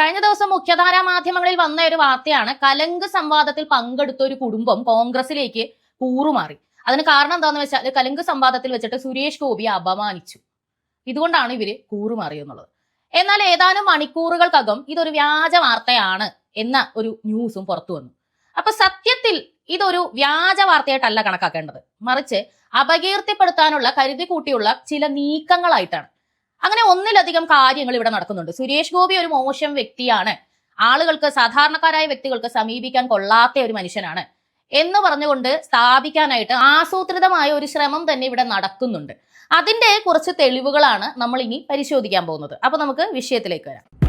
കഴിഞ്ഞ ദിവസം മുഖ്യധാരാ മാധ്യമങ്ങളിൽ വന്ന ഒരു വാർത്തയാണ് കലങ്ക് സംവാദത്തിൽ പങ്കെടുത്ത ഒരു കുടുംബം കോൺഗ്രസിലേക്ക് കൂറുമാറി. അതിന് കാരണം എന്താണെന്ന് വെച്ചാൽ കലങ്ക് സംവാദത്തിൽ വെച്ചിട്ട് സുരേഷ് ഗോപിയെ അപമാനിച്ചു. ഇതുകൊണ്ടാണ് ഇവർ കൂറുമാറിയെന്നുള്ളത് എന്നാൽ ഏതാനും മണിക്കൂറുകൾക്കകം ഇതൊരു വ്യാജ വാർത്തയാണ് എന്ന ഒരു ന്യൂസും പുറത്തു വന്നു. അപ്പൊ സത്യത്തിൽ ഇതൊരു വ്യാജ വാർത്തയായിട്ടല്ല കണക്കാക്കേണ്ടത്. മറിച്ച് അപകീർത്തിപ്പെടുത്താനുള്ള കരുതി കൂട്ടിയുള്ള ചില നീക്കങ്ങളായിട്ടാണ്. അങ്ങനെ ഒന്നിലധികം കാര്യങ്ങൾ ഇവിടെ നടക്കുന്നുണ്ട്. സുരേഷ് ഗോപി ഒരു മോശം വ്യക്തിയാണ്. ആളുകൾക്ക് സാധാരണക്കാരായ വ്യക്തികൾക്ക് സമീപിക്കാൻ കൊള്ളാത്ത ഒരു മനുഷ്യനാണ്. എന്ന് പറഞ്ഞുകൊണ്ട് സ്ഥാപിക്കാനായിട്ട് ആസൂത്രിതമായ ഒരു ശ്രമം തന്നെ ഇവിടെ നടക്കുന്നുണ്ട്. അതിന്റെ കുറച്ച് തെളിവുകളാണ് നമ്മൾ ഇനി പരിശോധിക്കാൻ പോകുന്നത്. അപ്പൊ നമുക്ക് വിഷയത്തിലേക്ക് വരാം.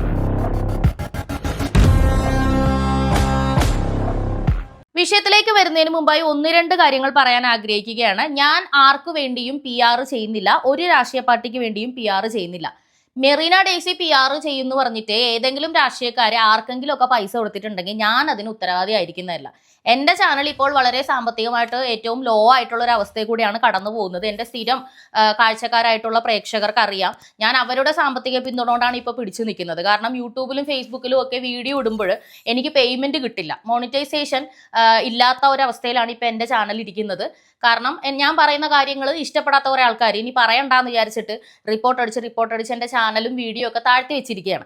വിഷയത്തിലേക്ക് വരുന്നതിന് മുമ്പായി ഒന്ന് രണ്ട് കാര്യങ്ങൾ പറയാൻ ആഗ്രഹിക്കുകയാണ്. ഞാൻ ആർക്കു വേണ്ടിയും പി ആർ ചെയ്യുന്നില്ല. ഒരു രാഷ്ട്രീയ പാർട്ടിക്ക് വേണ്ടിയും പി ആർ ചെയ്യുന്നില്ല. മെറീന ഡേസി പി ആർ ചെയ്യുന്നു പറഞ്ഞിട്ട് ഏതെങ്കിലും രാഷ്ട്രീയക്കാരെ ആർക്കെങ്കിലും ഒക്കെ പൈസ കൊടുത്തിട്ടുണ്ടെങ്കിൽ ഞാൻ അതിന് ഉത്തരവാദി ആയിരിക്കുന്നതല്ല. എന്റെ ചാനൽ ഇപ്പോൾ വളരെ സാമ്പത്തികമായിട്ട് ഏറ്റവും ലോ ആയിട്ടുള്ള ഒരു അവസ്ഥയിൽ കൂടിയാണ് കടന്നു പോകുന്നത്. എന്റെ സ്ഥിരം കാഴ്ചക്കാരായിട്ടുള്ള പ്രേക്ഷകർക്ക് അറിയാം ഞാൻ അവരുടെ സാമ്പത്തിക പിന്തുണ കൊണ്ടാണ് ഇപ്പോൾ പിടിച്ചു നിൽക്കുന്നത്. കാരണം യൂട്യൂബിലും ഫേസ്ബുക്കിലും ഒക്കെ വീഡിയോ ഇടുമ്പോൾ എനിക്ക് പേയ്മെന്റ് കിട്ടില്ല. മോണിറ്റൈസേഷൻ ഇല്ലാത്ത ഒരവസ്ഥയിലാണ് ഇപ്പോൾ എന്റെ ചാനൽ ഇരിക്കുന്നത്. കാരണം ഞാൻ പറയുന്ന കാര്യങ്ങൾ ഇഷ്ടപ്പെടാത്ത കുറേ ആൾക്കാർ ഇനി പറയണ്ടെന്ന് വിചാരിച്ചിട്ട് റിപ്പോർട്ട് അടിച്ച് റിപ്പോർട്ട് അടിച്ച് എന്റെ ചാനലും വീഡിയോ ഒക്കെ താഴ്ത്തി വെച്ചിരിക്കുകയാണ്.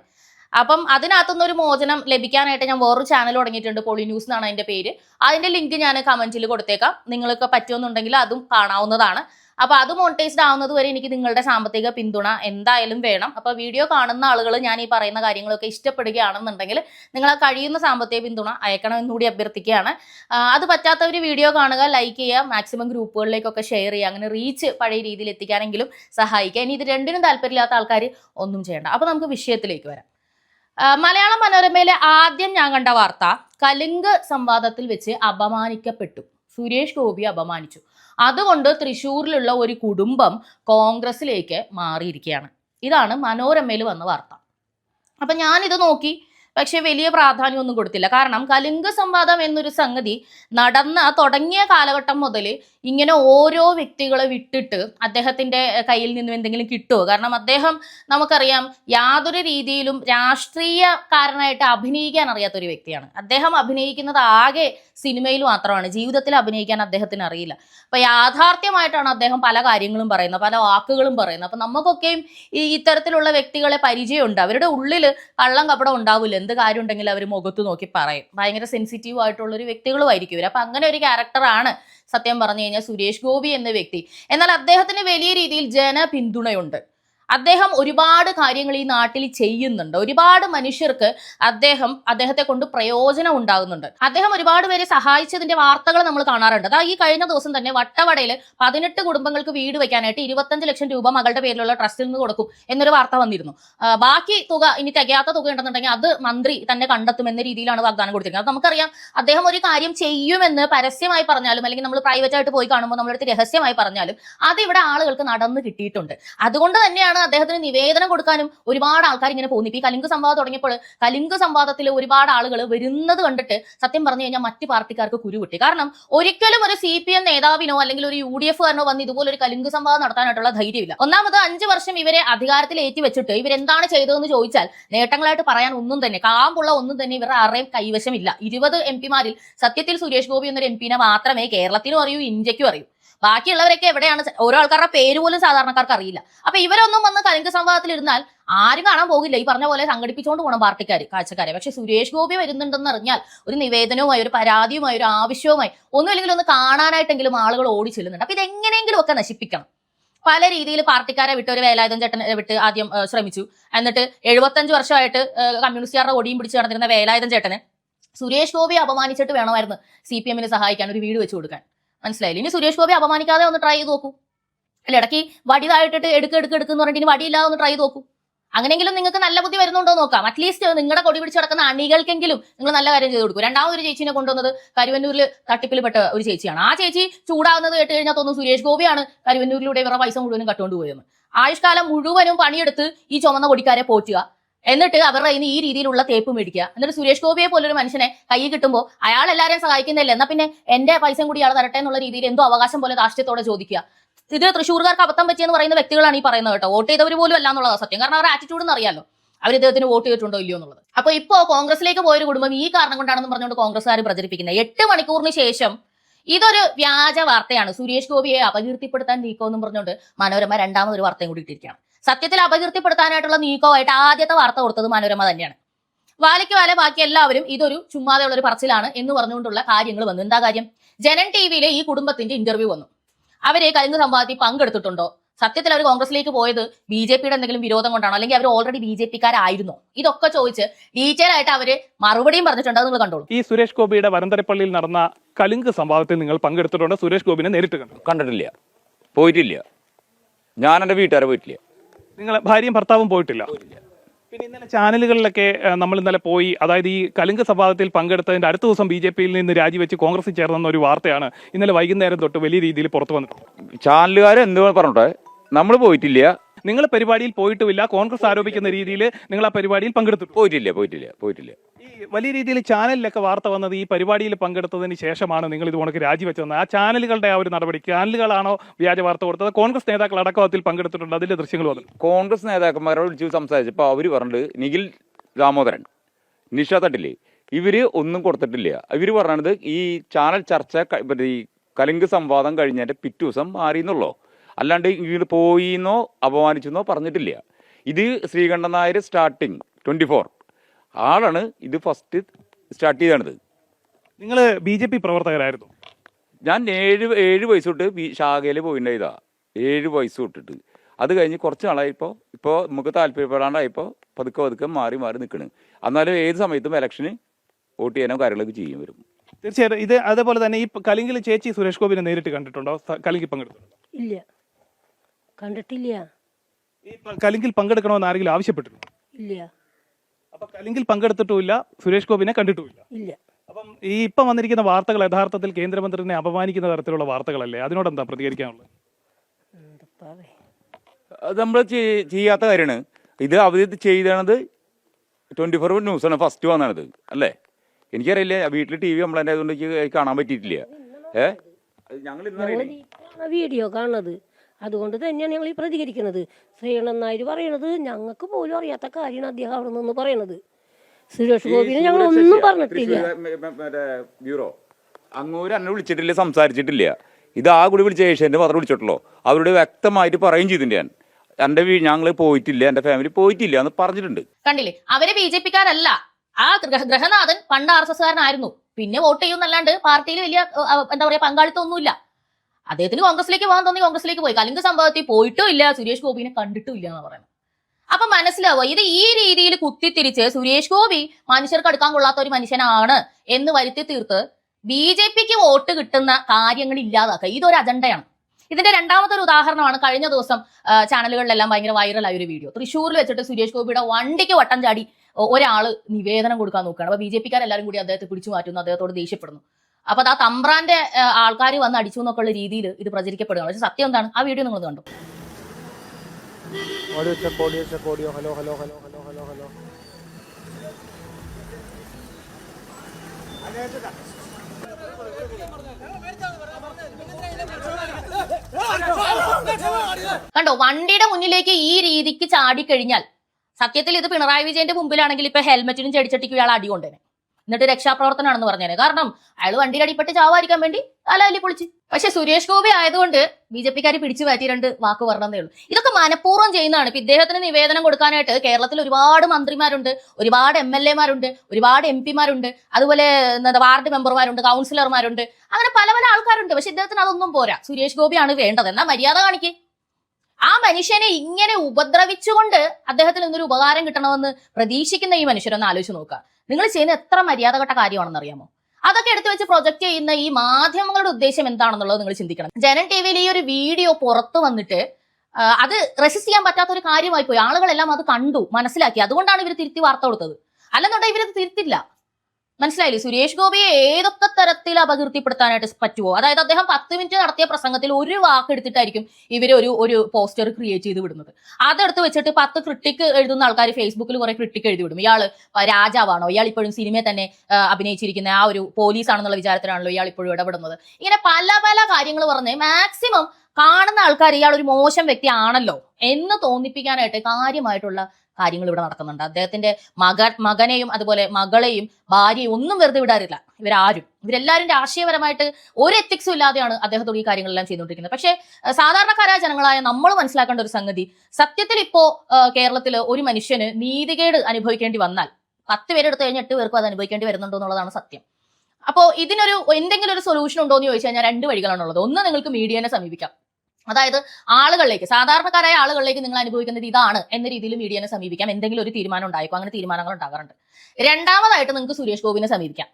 അപ്പം അതിനകത്തുനിന്ന് ഒരു മോചനം ലഭിക്കാനായിട്ട് ഞാൻ വേറൊരു ചാനൽ തുടങ്ങിയിട്ടുണ്ട് പോളി ന്യൂസ് എന്നാണ് അതിന്റെ പേര്. അതിന്റെ ലിങ്ക് ഞാൻ കമന്റിൽ കൊടുത്തേക്കാം. നിങ്ങൾക്ക് പറ്റുമെന്നുണ്ടെങ്കിൽ അതും കാണാവുന്നതാണ്. അപ്പോൾ അത് മോണിറ്റൈസ്ഡ് ആവുന്നത് വരെ എനിക്ക് നിങ്ങളുടെ സാമ്പത്തിക പിന്തുണ എന്തായാലും വേണം. അപ്പോൾ വീഡിയോ കാണുന്ന ആളുകൾ ഞാൻ ഈ പറയുന്ന കാര്യങ്ങളൊക്കെ ഇഷ്ടപ്പെടുകയാണെന്നുണ്ടെങ്കിൽ നിങ്ങൾ ആ കഴിയുന്ന സാമ്പത്തിക പിന്തുണ അയക്കണമെന്നുകൂടി അഭ്യർത്ഥിക്കുകയാണ്. അത് പറ്റാത്തവർ വീഡിയോ കാണുക ലൈക്ക് ചെയ്യുക മാക്സിമം ഗ്രൂപ്പുകളിലേക്കൊക്കെ ഷെയർ ചെയ്യുക അങ്ങനെ റീച്ച് പഴയ രീതിയിൽ എത്തിക്കാനെങ്കിലും സഹായിക്കുക. ഇനി ഇത് രണ്ടിനും താല്പര്യമില്ലാത്ത ആൾക്കാർ ഒന്നും ചെയ്യേണ്ട. അപ്പോൾ നമുക്ക് വിഷയത്തിലേക്ക് വരാം. മലയാള മനോരമയിലെ ആദ്യം ഞാൻ കണ്ട വാർത്ത കലുങ്ക് സംവാദത്തിൽ വെച്ച് അപമാനിക്കപ്പെട്ടു. സുരേഷ് ഗോപി അപമാനിച്ചു. അതുകൊണ്ട് തൃശ്ശൂരിലുള്ള ഒരു കുടുംബം കോൺഗ്രസിലേക്ക് മാറിയിരിക്കുകയാണ്. ഇതാണ് മനോരമയിൽ വന്ന വാർത്ത. അപ്പൊ ഞാനിത് നോക്കി. പക്ഷെ വലിയ പ്രാധാന്യമൊന്നും കൊടുത്തില്ല. കാരണം കലിംഗ സംവാദം എന്നൊരു സംഗതി നടന്ന തുടങ്ങിയ കാലഘട്ടം മുതൽ ഇങ്ങനെ ഓരോ വ്യക്തികളെ വിട്ടിട്ട് അദ്ദേഹത്തിന്റെ കയ്യിൽ നിന്നും എന്തെങ്കിലും കിട്ടുമോ കാരണം അദ്ദേഹം നമുക്കറിയാം യാതൊരു രീതിയിലും രാഷ്ട്രീയക്കാരനായിട്ട് അഭിനയിക്കാൻ അറിയാത്ത ഒരു വ്യക്തിയാണ്. അദ്ദേഹം അഭിനയിക്കുന്നത് ആകെ സിനിമയിൽ മാത്രമാണ്. ജീവിതത്തിൽ അഭിനയിക്കാൻ അദ്ദേഹത്തിന് അറിയില്ല. അപ്പൊ യാഥാർത്ഥ്യമായിട്ടാണ് അദ്ദേഹം പല കാര്യങ്ങളും പറയുന്നത് പല വാക്കുകളും പറയുന്നത്. അപ്പൊ നമുക്കൊക്കെയും ഈ ഇത്തരത്തിലുള്ള വ്യക്തികളെ പരിചയമുണ്ട്. അവരുടെ ഉള്ളിൽ കള്ളം കപടം ഉണ്ടാവില്ല. എന്ത് കാര്യം ഉണ്ടെങ്കിലും അവർ മുഖത്ത് നോക്കി പറയും. ഭയങ്കര സെൻസിറ്റീവ് ആയിട്ടുള്ള ഒരു വ്യക്തികളുമായിരിക്കും ഇവർ അപ്പൊ അങ്ങനെ ഒരു ക്യാരക്ടറാണ് സത്യം പറഞ്ഞു കഴിഞ്ഞാൽ സുരേഷ് ഗോപി എന്ന വ്യക്തി. എന്നാൽ അദ്ദേഹത്തിന് വലിയ രീതിയിൽ ജനപിന്തുണയുണ്ട് അദ്ദേഹം ഒരുപാട് കാര്യങ്ങൾ ഈ നാട്ടിൽ ചെയ്യുന്നുണ്ട്. ഒരുപാട് മനുഷ്യർക്ക് അദ്ദേഹം അദ്ദേഹത്തെ കൊണ്ട് പ്രയോജനം ഉണ്ടാകുന്നുണ്ട്. അദ്ദേഹം ഒരുപാട് പേരെ സഹായിച്ചതിന്റെ വാർത്തകൾ നമ്മൾ കാണാറുണ്ട്. അതാ ഈ കഴിഞ്ഞ ദിവസം തന്നെ വട്ടവടയിൽ പതിനെട്ട് കുടുംബങ്ങൾക്ക് വീട് വെക്കാനായിട്ട് ഇരുപത്തഞ്ച് ലക്ഷം രൂപ മകളുടെ പേരിലുള്ള ട്രസ്റ്റിൽ നിന്ന് കൊടുക്കും എന്നൊരു വാർത്ത വന്നിരുന്നു. ബാക്കി തുക ഇനി തികയാത്ത തുക ഉണ്ടെന്നുണ്ടെങ്കിൽ അത് മന്ത്രി തന്നെ കണ്ടെത്തും എന്ന രീതിയിലാണ് വാഗ്ദാനം കൊടുത്തിരിക്കുന്നത്. അത് നമുക്കറിയാം അദ്ദേഹം ഒരു കാര്യം ചെയ്യുമെന്ന് പരസ്യമായി പറഞ്ഞാലും അല്ലെങ്കിൽ നമ്മൾ പ്രൈവറ്റ് ആയിട്ട് പോയി കാണുമ്പോൾ നമ്മളെടുത്ത് രഹസ്യമായി പറഞ്ഞാലും അത് ഇവിടെ ആളുകൾക്ക് നടന്നു കിട്ടിയിട്ടുണ്ട്. അതുകൊണ്ട് തന്നെയാണ് അദ്ദേഹത്തിന് നിവേദനം കൊടുക്കാനും ഒരുപാട് ആൾക്കാർ ഇങ്ങനെ പോകുന്നത് ഇപ്പൊ ഈ കലിംഗ സംവാദം തുടങ്ങിയപ്പോൾ കലിംഗ സംവാദത്തിൽ ഒരുപാട് ആളുകൾ വരുന്നത് കണ്ടിട്ട് സത്യം പറഞ്ഞു കഴിഞ്ഞാൽ മറ്റു പാർട്ടിക്കാർക്ക് കുരുവിട്ടി. കാരണം ഒരിക്കലും ഒരു സി പി എം നേതാവിനോ അല്ലെങ്കിൽ ഒരു യു ഡി എഫ് കാരനോ വന്ന് ഇതുപോലെ ഒരു കലിംഗ സംവാദം നടത്താനായിട്ടുള്ള ധൈര്യമില്ല. ഒന്നാമത് അഞ്ച് വർഷം ഇവരെ അധികാരത്തിൽ ഏറ്റി വെച്ചിട്ട് ഇവരെന്താണ് ചെയ്തതെന്ന് ചോദിച്ചാൽ നേട്ടങ്ങളായിട്ട് പറയാൻ ഒന്നും തന്നെ കാമ്പുള്ള ഒന്നും തന്നെ ഇവരുടെ ആരുടെയും കൈവശമില്ല. ഇരുപത് എം പിമാരിൽ സത്യത്തിൽ സുരേഷ് ഗോപി എന്നൊരു എം പിനെ മാത്രമേ കേരളത്തിനും അറിയൂ ഇന്ത്യക്കും അറിയൂ. ബാക്കിയുള്ളവരൊക്കെ എവിടെയാണ്? ഓരോ ആൾക്കാരുടെ പേര് പോലും സാധാരണക്കാർക്ക് അറിയില്ല. അപ്പൊ ഇവരൊന്നും വന്ന് കലിംഗ സംവാദത്തിൽ ഇരുന്നാൽ ആരും കാണാൻ പോകില്ല. ഈ പറഞ്ഞ പോലെ സംഘടിപ്പിച്ചുകൊണ്ട് പോകണം പാർട്ടിക്കാർ കാഴ്ചക്കാരെ. പക്ഷെ സുരേഷ് ഗോപി വരുന്നുണ്ടെന്ന് അറിഞ്ഞാൽ ഒരു നിവേദനവുമായി ഒരു പരാതിയുമായി ഒരു ആവശ്യവുമായി ഒന്നുമില്ലെങ്കിൽ ഒന്ന് കാണാനായിട്ടെങ്കിലും ആളുകൾ ഓടി ചെല്ലുന്നുണ്ട്. അപ്പൊ ഇത് എങ്ങനെയെങ്കിലും ഒക്കെ നശിപ്പിക്കണം. പല രീതിയിൽ പാർട്ടിക്കാരെ വിട്ട് ഒരു വേലായുധൻ ചേട്ടനെ വിട്ട് ആദ്യം ശ്രമിച്ചു. എന്നിട്ട് എഴുപത്തഞ്ച് വർഷമായിട്ട് കമ്മ്യൂണിസ്റ്റുകാരുടെ ഒടിയും പിടിച്ച് നടന്നിരുന്ന വേലായുധൻ ചേട്ടന് സുരേഷ് ഗോപി അപമാനിച്ചിട്ട് വേണമായിരുന്നു സി പി എമ്മിന് സഹായിക്കാൻ ഒരു വീട് വെച്ചു കൊടുക്കാൻ. മനസ്സിലായില്ല? ഇനി സുരേഷ് ഗോപി അപമാനിക്കാതെ ഒന്ന് ട്രൈ ചെയ്ത് നോക്കൂ. അല്ല? ഇടയ്ക്ക് വടി താഴ്ത്തിട്ട് എടുക്ക് എടുക്ക് എടുക്കുന്ന പറഞ്ഞിട്ട് ഇനി വടിയില്ലാതെ ഒന്ന് ട്രൈ ചെയ്ത് നോക്കൂ. അങ്ങനെങ്കിലും നിങ്ങൾക്ക് നല്ല ബുദ്ധി വരുന്നുണ്ടോ എന്ന് നോക്കാം. അറ്റ്ലീസ്റ്റ് നിങ്ങളുടെ കൊടി പിടിച്ച് കിടക്കുന്ന അണികൾക്കെങ്കിലും നിങ്ങൾ നല്ല കാര്യം ചെയ്ത് കൊടുക്കും. രണ്ടാമതൊരു ചേച്ചിനെ കൊണ്ടുവന്നത് കരുവന്നൂരിൽ തട്ടിപ്പിൽ പെട്ട ഒരു ചേച്ചിയാണ്. ആ ചേച്ചി ചൂടാവുന്നത് കേട്ട് കഴിഞ്ഞാൽ തോന്നുന്നു സുരേഷ് ഗോപിയാണ് കരുവന്നൂരിലൂടെ ഇവരുടെ പൈസ മുഴുവനും കട്ടുകൊണ്ട് പോയെന്ന് ആയുഷ്കാലം മുഴുവനും പണിയെടുത്ത് ഈ ചുമന്ന കൊടിക്കാരെ പോറ്റുക. എന്നിട്ട് അവരുടെ കയ്യിൽ ഈ രീതിയിലുള്ള തേപ്പ് മേടിക്കുക. എന്നിട്ട് സുരേഷ് ഗോപിയെ പോലൊരു മനുഷ്യനെ കൈ കിട്ടുമ്പോൾ അയാൾ എല്ലാവരെയും സഹായിക്കുന്നില്ല. എന്നാൽ പിന്നെ എന്റെ പൈസയും കൂടി അയാൾ തരട്ടെ എന്നുള്ള രീതിയിൽ എന്തോ അവകാശം പോലെ രാഷ്ട്രീയത്തോടെ ചോദിക്കുക. ഇത് തൃശ്ശൂർകാർക്ക് അബദ്ധം പറ്റിയെന്ന് പറയുന്ന വ്യക്തികളാണ് ഈ പറയുന്നത് കേട്ടോ. വോട്ട് ചെയ്തവർ പോലും അല്ല എന്നുള്ളതാണ് സത്യം. കാരണം അവരുടെ ആറ്റിറ്റ്യൂഡ് എന്ന് അറിയാലോ. അവർ ഇദ്ദേഹത്തിന് വോട്ട് ചെയ്തിട്ടുണ്ടോ ഇല്ലയോ എന്നുള്ളത്. അപ്പൊ ഇപ്പോ കോൺഗ്രസിലേക്ക് പോയൊരു കുടുംബം ഈ കാരണം കൊണ്ടാണെന്ന് പറഞ്ഞുകൊണ്ട് കോൺഗ്രസ്സുകാർ പ്രചരിപ്പിക്കുന്നത് എട്ട് മണിക്കൂറിന് ശേഷം ഇതൊരു വ്യാജ വാർത്തയാണ്. സുരേഷ് ഗോപിയെ അപകീർത്തിപ്പെടുത്താൻ നീക്കമെന്നും പറഞ്ഞുകൊണ്ട് മനോരമ രണ്ടാമതൊരു വാർത്തയും കൂടി ഇട്ടിരിക്കുകയാണ്. സത്യത്തിൽ അപകീർത്തിപ്പെടുത്താനായിട്ടുള്ള നീക്കമായിട്ട് ആദ്യത്തെ വാർത്ത കൊടുത്തത് മനോരമ തന്നെയാണ്. വാലയ്ക്ക് വാല ബാക്കി എല്ലാവരും ഇതൊരു ചുമ്മാതെയുള്ള ഒരു പറച്ചിലാണ് എന്ന് പറഞ്ഞുകൊണ്ടുള്ള കാര്യങ്ങൾ വന്നു. എന്താ കാര്യം? ജനൻ ടി വിയിലെ ഈ കുടുംബത്തിന്റെ ഇന്റർവ്യൂ വന്നു. അവരെ കലിംഗ സംവാദത്തിൽ പങ്കെടുത്തിട്ടുണ്ടോ? സത്യത്തിൽ അവർ കോൺഗ്രസിലേക്ക് പോയത് ബി ജെ പിയുടെ എന്തെങ്കിലും വിരോധം കൊണ്ടാണോ? അല്ലെങ്കിൽ അവർ ഓൾറെഡി ബി ജെ പിക്കാരായിരുന്നോ? ഇതൊക്കെ ചോദിച്ച് ഡീറ്റെയിൽ ആയിട്ട് അവർ മറുപടിയും പറഞ്ഞിട്ടുണ്ട്. നിങ്ങൾ കണ്ടോളൂ. ഈ സുരേഷ് ഗോപിയുടെ വരന്തരപ്പള്ളിയിൽ നടന്ന കലുങ്ക് സംഭവത്തിൽ നിങ്ങൾ പങ്കെടുത്തിട്ടുണ്ട്? സുരേഷ് ഗോപിനെ നേരിട്ട് കണ്ടു. കണ്ടിട്ടില്ല. പോയിട്ടില്ല. ഞാൻ എന്റെ വീട്ടുകാരെ പോയിട്ടില്ല. നിങ്ങൾ ഭാര്യയും ഭർത്താവും പോയിട്ടില്ല. പിന്നെ ഇന്നലെ ചാനലുകളിലൊക്കെ നമ്മൾ ഇന്നലെ പോയി അതായത് ഈ കലുങ്ക് സംവാദത്തിൽ പങ്കെടുത്തതിന്റെ അടുത്ത ദിവസം ബി ജെ പിയിൽ നിന്ന് രാജിവെച്ച് കോൺഗ്രസിൽ ചേർന്നെന്ന ഒരു വാർത്തയാണ് ഇന്നലെ വൈകുന്നേരം തൊട്ട് വലിയ രീതിയിൽ പുറത്തു വന്നത് ചാനലുകാർ എന്ത് പറഞ്ഞോട്ടെ? നമ്മൾ പോയിട്ടില്ല. നിങ്ങൾ പരിപാടിയിൽ പോയിട്ടുമില്ല കോൺഗ്രസ് ആരോപിക്കുന്ന രീതിയിൽ നിങ്ങൾ ആ പരിപാടിയിൽ പങ്കെടുത്തു പോയിട്ടില്ല പോയിട്ടില്ല പോയിട്ടില്ല. ഈ വലിയ രീതിയിൽ ചാനലിലൊക്കെ വാർത്ത വന്നത് ഈ പരിപാടിയിൽ പങ്കെടുത്തതിന് ശേഷമാണ് നിങ്ങൾ ഇത് ഉണക്ക് രാജിവെച്ചതെന്ന്. ആ ചാനലുകളുടെ ആ ഒരു നടപടി ചാനലുകളാണോ വ്യാജ വാർത്ത കൊടുത്തത്? കോൺഗ്രസ് നേതാക്കൾ അടക്കം അതിൽ പങ്കെടുത്തിട്ടുണ്ട്. അതിന്റെ ദൃശ്യങ്ങൾ വന്നു. കോൺഗ്രസ് നേതാക്കന്മാരോട് വിളിച്ച് സംസാരിച്ചപ്പോൾ അവർ പറഞ്ഞിട്ട് നിഖിൽ ദാമോദരൻ നിഷ തട്ടില്ലേ? ഇവർ ഒന്നും കൊടുത്തിട്ടില്ല. ഇവർ പറഞ്ഞത് ഈ ചാനൽ ചർച്ച ഈ കലിംഗ് സംവാദം കഴിഞ്ഞതിന്റെ പിറ്റേ ദിവസം മാറിയെന്നുള്ളൂ അല്ലാണ്ട് ഇങ്ങോട്ട് പോയിന്നോ അപമാനിച്ചെന്നോ പറഞ്ഞിട്ടില്ല. ഇത് Sreekandan Nair starting twenty four ആളാണ് ഇത് ഫസ്റ്റ് സ്റ്റാർട്ട് ചെയ്താണിത് നിങ്ങൾ ബി ജെ പി പ്രവർത്തകരായിരുന്നു? ഞാൻ ഏഴ് ഏഴ് വയസ്സ് തൊട്ട് ബി ശാഖയിൽ പോയിട്ടുണ്ടായതാ ഏഴ് വയസ്സ് തൊട്ടിട്ട്. അത് കഴിഞ്ഞ് കുറച്ച് നാളായിപ്പോൾ ഇപ്പോൾ നമുക്ക് താല്പര്യപ്പെടാണ്ടായപ്പോൾ പതുക്കെ പതുക്കെ മാറി മാറി നിൽക്കണ് എന്നാലും ഏത് സമയത്തും ഇലക്ഷന് വോട്ട് ചെയ്യാനോ കാര്യങ്ങളൊക്കെ ചെയ്യും വരും. തീർച്ചയായിട്ടും ഇത് അതേപോലെ തന്നെ ഈ കലിങ്കിൽ ചേച്ചി സുരേഷ് ഗോപിനെ നേരിട്ട് കണ്ടിട്ടുണ്ടോ? കലിങ്കിൽ പങ്കെടുത്തിട്ടുണ്ടോ? ഇല്ല. കണ്ടിട്ടില്ല. ഈ പ- കലിങ്കിൽ പങ്കെടുക്കണമെന്ന് ആരെങ്കിലും ആവശ്യപ്പെട്ടിട്ടുണ്ടോ? ഇല്ല. അപ്പൊ കലിങ്കിൽ പങ്കെടുത്തിട്ടുമില്ല സുരേഷ് ഗോപിനെ കണ്ടിട്ടുമില്ല. ഇല്ല. അപ്പം ഈ ഇപ്പം വന്നിരിക്കുന്ന വാർത്തകൾ യഥാർത്ഥത്തിൽ കേന്ദ്രമന്ത്രിനെ അപമാനിക്കുന്ന തരത്തിലുള്ള വാർത്തകളല്ലേ? അതിനോട് എന്താ പ്രതികരിക്കാനുള്ളത്? എന്താ പറയാ അത് നമ്മൾ ചെയ്യാത്ത കാര്യമാണ്. ഇത് അവധി ചെയ്തത് ട്വന്റി ഫോർ ന്യൂസാണ് ഫസ്റ്റ് വന്നത് അല്ലേ? എനിക്കറിയില്ല വീട്ടിൽ ടി വി നമ്മളതിന്റെ അതുകൊണ്ട് എനിക്ക് കാണാൻ പറ്റിയിട്ടില്ല. ഏ? ഞങ്ങൾ ഞങ്ങൾ ഇന്നറിയില്ലേ വീഡിയോ കാണുന്നത്. അതുകൊണ്ട് തന്നെയാണ് ഞങ്ങൾ ഈ പ്രതികരിക്കുന്നത്. ശ്രീകണ്ഠൻ നായർ പറയണത് ഞങ്ങൾക്ക് പോലും അറിയാത്ത കാര്യമാണ് അദ്ദേഹം അവിടെ നിന്ന് പറയണത്. സുരേഷ് ഗോപിനെ ഞങ്ങൾ ഒന്നും പറഞ്ഞിട്ടില്ല. ബ്യൂറോ. അങ്ങൂര് എന്നെ വിളിച്ചിട്ടില്ല സംസാരിച്ചിട്ടില്ല. ഇത് ആ കൂടി വിളിച്ച ഏഷ്യന്റെ മാത്രം വിളിച്ചിട്ടുള്ളൂ. അവരോട് വ്യക്തമായിട്ട് പറയും ചെയ്തിട്ടുണ്ട് ഞാൻ. എന്റെ വീ ഞങ്ങൾ പോയിട്ടില്ല എന്റെ ഫാമിലി പോയിട്ടില്ല എന്ന് പറഞ്ഞിട്ടുണ്ട്. കണ്ടില്ലേ? അവർ ബി ജെ പിക്കാരല്ല. ആ ഗ്രഹ- ഗ്രഹനാഥൻ പണ്ട് ആർ എസ് എസ്കാരനായിരുന്നു. പിന്നെ വോട്ട് ചെയ്യുന്നല്ലാണ്ട് പാർട്ടിയിൽ വലിയ എന്താ പറയാ പങ്കാളിത്തം ഒന്നുമില്ല അദ്ദേഹത്തിന് കോൺഗ്രസിലേക്ക് പോകാൻ തോന്നി കോൺഗ്രസിലേക്ക് പോയി. കലിംഗ സംഭവത്തിൽ പോയിട്ടോ ഇല്ല സുരേഷ് ഗോപിനെ കണ്ടിട്ടും ഇല്ല എന്ന് പറയുന്നത്. അപ്പൊ മനസ്സിലാവുക ഇത് ഈ രീതിയിൽ കുത്തിത്തിരിച്ച് സുരേഷ് ഗോപി മനുഷ്യർക്ക് എടുക്കാൻ കൊള്ളാത്ത ഒരു മനുഷ്യനാണ് എന്ന് വരുത്തി തീർത്ത് ബി ജെ പിക്ക് വോട്ട് കിട്ടുന്ന കാര്യങ്ങൾ ഇല്ലാതാക്കുക. ഇതൊരു അജണ്ടയാണ്. ഇതിന്റെ രണ്ടാമത്തെ ഒരു ഉദാഹരണമാണ് കഴിഞ്ഞ ദിവസം ചാനലുകളിലെല്ലാം ഭയങ്കര വൈറലായ ഒരു വീഡിയോ. തൃശ്ശൂരിൽ വെച്ചിട്ട് സുരേഷ് ഗോപിയുടെ വണ്ടിക്ക് വട്ടം ചാടി ഒരാൾ നിവേദനം കൊടുക്കാൻ നോക്കുകയാണ്. അപ്പൊ ബി ജെ പിക്കാരെല്ലാരും കൂടി അദ്ദേഹത്തെ പിടിച്ചു മാറ്റുന്നു അദ്ദേഹത്തോട് ദേഷ്യപ്പെടുന്നു. അപ്പൊ അത് ആ തമ്പ്രാന്റെ ആൾക്കാർ വന്ന് അടിച്ചു എന്നൊക്കെ ഉള്ള രീതിയിൽ ഇത് പ്രചരിക്കപ്പെടുകയാണ്. പക്ഷെ സത്യം എന്താണ്? ആ വീഡിയോ നിങ്ങൾ കണ്ടു? Audio check audio check audio hello hello hello hello hello hello കണ്ടോ വണ്ടിയുടെ മുന്നിലേക്ക് ഈ രീതിക്ക് ചാടിക്കഴിഞ്ഞാൽ സത്യത്തിൽ ഇത് പിണറായി വിജയന്റെ മുമ്പിലാണെങ്കിൽ ഇപ്പൊ ഹെൽമെറ്റിനും ചെടിച്ചട്ടിക്കും ഇയാൾ അടി കൊണ്ടേനെ എന്നിട്ട് രക്ഷാപ്രവർത്തനമാണെന്ന് പറഞ്ഞേനെ. കാരണം അയാൾ വണ്ടിയിൽ അടിപ്പെട്ട് ചാവാതിരിക്കാൻ വേണ്ടി അലാലി അല്ലി പൊളിച്ച്. പക്ഷെ സുരേഷ് ഗോപി ആയതുകൊണ്ട് ബി ജെ പിക്കാർ പിടിച്ചു മാറ്റി രണ്ട് വാക്ക് പറഞ്ഞതേ ഉള്ളൂ. ഇതൊക്കെ മനഃപൂർവം ചെയ്യുന്നതാണ്. ഇപ്പൊ ഇദ്ദേഹത്തിന് നിവേദനം കൊടുക്കാനായിട്ട് കേരളത്തിൽ ഒരുപാട് മന്ത്രിമാരുണ്ട് ഒരുപാട് എം എൽ എമാരുണ്ട് ഒരുപാട് എം പിമാരുണ്ട് അതുപോലെ എന്താ വാർഡ് മെമ്പർമാരുണ്ട് കൗൺസിലർമാരുണ്ട്. അങ്ങനെ പല പല ആൾക്കാരുണ്ട്. പക്ഷെ ഇദ്ദേഹത്തിന് അതൊന്നും പോരാ. സുരേഷ് ഗോപിയാണ് വേണ്ടത്. എന്നാ മര്യാദ കാണിക്കേ. ആ മനുഷ്യനെ ഇങ്ങനെ ഉപദ്രവിച്ചുകൊണ്ട് അദ്ദേഹത്തിന് ഇന്നൊരു ഉപകാരം കിട്ടണമെന്ന് പ്രതീക്ഷിക്കുന്ന ഈ മനുഷ്യരൊന്ന് ആലോചിച്ച് നോക്കുക. നിങ്ങൾ ചെയ്യുന്ന എത്ര മര്യാദകെട്ട കാര്യമാണെന്ന് അറിയാമോ? അതൊക്കെ എടുത്തു വെച്ച് പ്രൊജക്ട് ചെയ്യുന്ന ഈ മാധ്യമങ്ങളുടെ ഉദ്ദേശം എന്താണെന്നുള്ളത് നിങ്ങൾ ചിന്തിക്കണം. ജനൻ ടി വിയിൽ ഈ ഒരു വീഡിയോ പുറത്തു വന്നിട്ട് അത് റെസിസ്റ്റ് ചെയ്യാൻ പറ്റാത്ത ഒരു കാര്യമായി പോയി. ആളുകളെല്ലാം അത് കണ്ടു മനസ്സിലാക്കി. അതുകൊണ്ടാണ് ഇവർ തിരുത്തി വാർത്ത കൊടുത്തത്. അല്ലെന്നുണ്ടെങ്കിൽ ഇവരത് തിരുത്തില്ല. മനസ്സിലായില്ലേ? സുരേഷ് ഗോപിയെ ഏതൊക്കെ തരത്തിൽ അപകീർത്തിപ്പെടുത്താനായിട്ട് പറ്റുമോ അതായത് അദ്ദേഹം പത്ത് മിനിറ്റ് നടത്തിയ പ്രസംഗത്തിൽ ഒരു വാക്ക് എടുത്തിട്ടായിരിക്കും ഇവരെ ഒരു ഒരു പോസ്റ്റർ ക്രിയേറ്റ് ചെയ്ത് വിടുന്നത്. അതെടുത്ത് വെച്ചിട്ട് പത്ത് ക്രിട്ടിക് എഴുതുന്ന ആൾക്കാർ ഫേസ്ബുക്കിൽ കുറെ ക്രിട്ടിക് എഴുതി വിടും. ഇയാൾ രാജാവാണോ? ഇയാൾ ഇപ്പോഴും സിനിമയെ തന്നെ അഭിനയിച്ചിരിക്കുന്ന ആ ഒരു പോലീസ് ആണെന്നുള്ള വിചാരത്തിലാണല്ലോ ഇയാൾ ഇപ്പോഴും ഇടപെടുന്നത് ഇങ്ങനെ പല പല കാര്യങ്ങൾ പറഞ്ഞ് മാക്സിമം കാണുന്ന ആൾക്കാർ ഇയാൾ ഒരു മോശം വ്യക്തി ആണല്ലോ എന്ന് തോന്നിപ്പിക്കാനായിട്ട് കാര്യമായിട്ടുള്ള കാര്യങ്ങൾ ഇവിടെ നടക്കുന്നുണ്ട്. അദ്ദേഹത്തിന്റെ മകൻ മകനെയും അതുപോലെ മകളെയും ഭാര്യയും ഒന്നും വെറുതെ വിടാറില്ല. ഇവരാരും. ഇവരെല്ലാവരും രാഷ്ട്രീയപരമായിട്ട് ഒരു എത്തിക്സും ഇല്ലാതെയാണ് അദ്ദേഹത്തോട് ഈ കാര്യങ്ങളെല്ലാം ചെയ്തുകൊണ്ടിരിക്കുന്നത്. പക്ഷേ സാധാരണക്കാരായ ജനങ്ങളായ നമ്മൾ മനസ്സിലാക്കേണ്ട ഒരു സംഗതി സത്യത്തിൽ ഇപ്പോ കേരളത്തിൽ ഒരു മനുഷ്യന് നീതികേട് അനുഭവിക്കേണ്ടി വന്നാൽ പത്ത് പേരെടുത്ത് കഴിഞ്ഞ് എട്ട് പേർക്കും അത് അനുഭവിക്കേണ്ടി വരുന്നുണ്ടോ എന്നുള്ളതാണ് സത്യം. അപ്പോൾ ഇതിനൊരു എന്തെങ്കിലും ഒരു സൊല്യൂഷൻ ഉണ്ടോ എന്ന് ചോദിച്ചു കഴിഞ്ഞാൽ രണ്ട് വഴികളാണുള്ളത്. ഒന്ന് നിങ്ങൾക്ക് മീഡിയനെ സമീപിക്കാം. അതായത് ആളുകളിലേക്ക് സാധാരണക്കാരായ ആളുകളിലേക്ക് നിങ്ങൾ അനുഭവിക്കുന്നത് ഇതാണ് എന്ന രീതിയിൽ മീഡിയനെ സമീപിക്കാം. എന്തെങ്കിലും ഒരു തീരുമാനം ഉണ്ടായിക്കോ. അങ്ങനെ തീരുമാനങ്ങൾ ഉണ്ടാകാറുണ്ട്. രണ്ടാമതായിട്ട് നിങ്ങൾക്ക് സുരേഷ് ഗോപിനെ സമീപിക്കാം.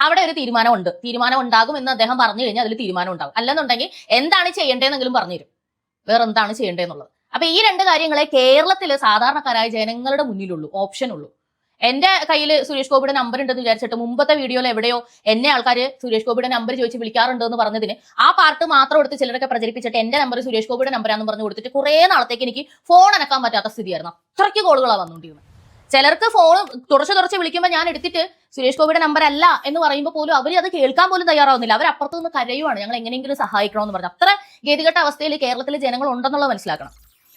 അവിടെ ഒരു തീരുമാനം ഉണ്ട് തീരുമാനം ഉണ്ടാകും എന്ന് അദ്ദേഹം പറഞ്ഞു കഴിഞ്ഞാൽ അതിൽ തീരുമാനം ഉണ്ടാകും. അല്ലെന്നുണ്ടെങ്കിൽ എന്താണ് ചെയ്യേണ്ടതെന്നെങ്കിലും പറഞ്ഞുതരും വേറെ എന്താണ് ചെയ്യേണ്ടതെന്നുള്ളത്. അപ്പൊ ഈ രണ്ട് കാര്യങ്ങളെ കേരളത്തിലെ സാധാരണക്കാരായ ജനങ്ങളുടെ മുന്നിലുള്ളൂ ഓപ്ഷൻ ഉള്ളൂ എന്റെ കയ്യിൽ സുരേഷ് ഗോപിയുടെ നമ്പർ ഉണ്ടെന്ന് വിചാരിച്ചിട്ട് മുമ്പത്തെ വീഡിയോയിൽ എവിടെയോ എന്നെ ആൾക്കാർ സുരേഷ് ഗോപിയുടെ നമ്പർ ചോദിച്ച് വിളിക്കാറുണ്ട് എന്ന് പറഞ്ഞതിന് ആ പാർട്ട് മാത്രം എടുത്ത് ചിലരൊക്കെ പ്രചരിപ്പിച്ചിട്ട് എന്റെ നമ്പർ സുരേഷ് ഗോപിയുടെ നമ്പറാന്ന് പറഞ്ഞു കൊടുത്തിട്ട് കുറേ നാളത്തേക്ക് എനിക്ക് ഫോൺ അനക്കാൻ പറ്റാത്ത സ്ഥിതിയായിരുന്നു. അത്രയ്ക്ക് കോളുകളാണ് വന്നുകൊണ്ടിരുന്നത് ചിലർക്ക് ഫോൺ തുടച്ച് തുടച്ച് വിളിക്കുമ്പോൾ ഞാൻ എടുത്തിട്ട് സുരേഷ് ഗോപിയുടെ നമ്പർ അല്ല എന്ന് പറയുമ്പോൾ പോലും അവർ അത് കേൾക്കാൻ പോലും തയ്യാറാവുന്നില്ല. അവർ അപ്പുറത്ത് നിന്ന് കരയുവാണ്. ഞങ്ങൾ എങ്ങനെയെങ്കിലും സഹായിക്കണമെന്ന് പറഞ്ഞു. അത്ര ഗതികെട്ട അവസ്ഥയിൽ കേരളത്തിലെ ജനങ്ങൾ ഉണ്ടെന്നുള്ളത് മനസ്സിലാക്കണം.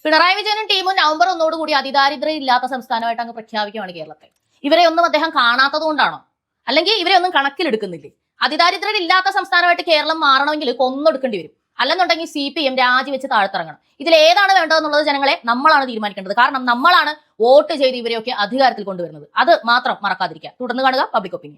പിണറായി വിജയനും ടീമും നവംബർ ഒന്നോടുകൂടി അതിദാരിദ്ര്യം ഇല്ലാത്ത സംസ്ഥാനമായിട്ട് അങ്ങ് പ്രഖ്യാപിക്കുകയാണ് കേരളത്തെ ഇവരെ ഒന്നും അദ്ദേഹം കാണാത്തത് കൊണ്ടാണോ? അല്ലെങ്കിൽ ഇവരെ ഒന്നും കണക്കിലെടുക്കുന്നില്ലേ? അതിദാരിദ്ര്യം ഇല്ലാത്ത സംസ്ഥാനമായിട്ട് കേരളം മാറണമെങ്കിൽ കൊന്നൊടുക്കേണ്ടി വരും. അല്ലെന്നുണ്ടെങ്കിൽ സി പി എം രാജിവെച്ച് താഴ്ത്തിറങ്ങണം. ഇതിൽ ഏതാണ് വേണ്ടതെന്നുള്ളത് ജനങ്ങളെ നമ്മളാണ് തീരുമാനിക്കേണ്ടത്. കാരണം നമ്മളാണ് വോട്ട് ചെയ്ത് ഇവരെയൊക്കെ അധികാരത്തിൽ കൊണ്ടുവരുന്നത്. അത് മാത്രം മറക്കാതിരിക്കുക. തുടർന്ന് കാണുക പബ്ലിക് ഒപ്പീനിയൻ.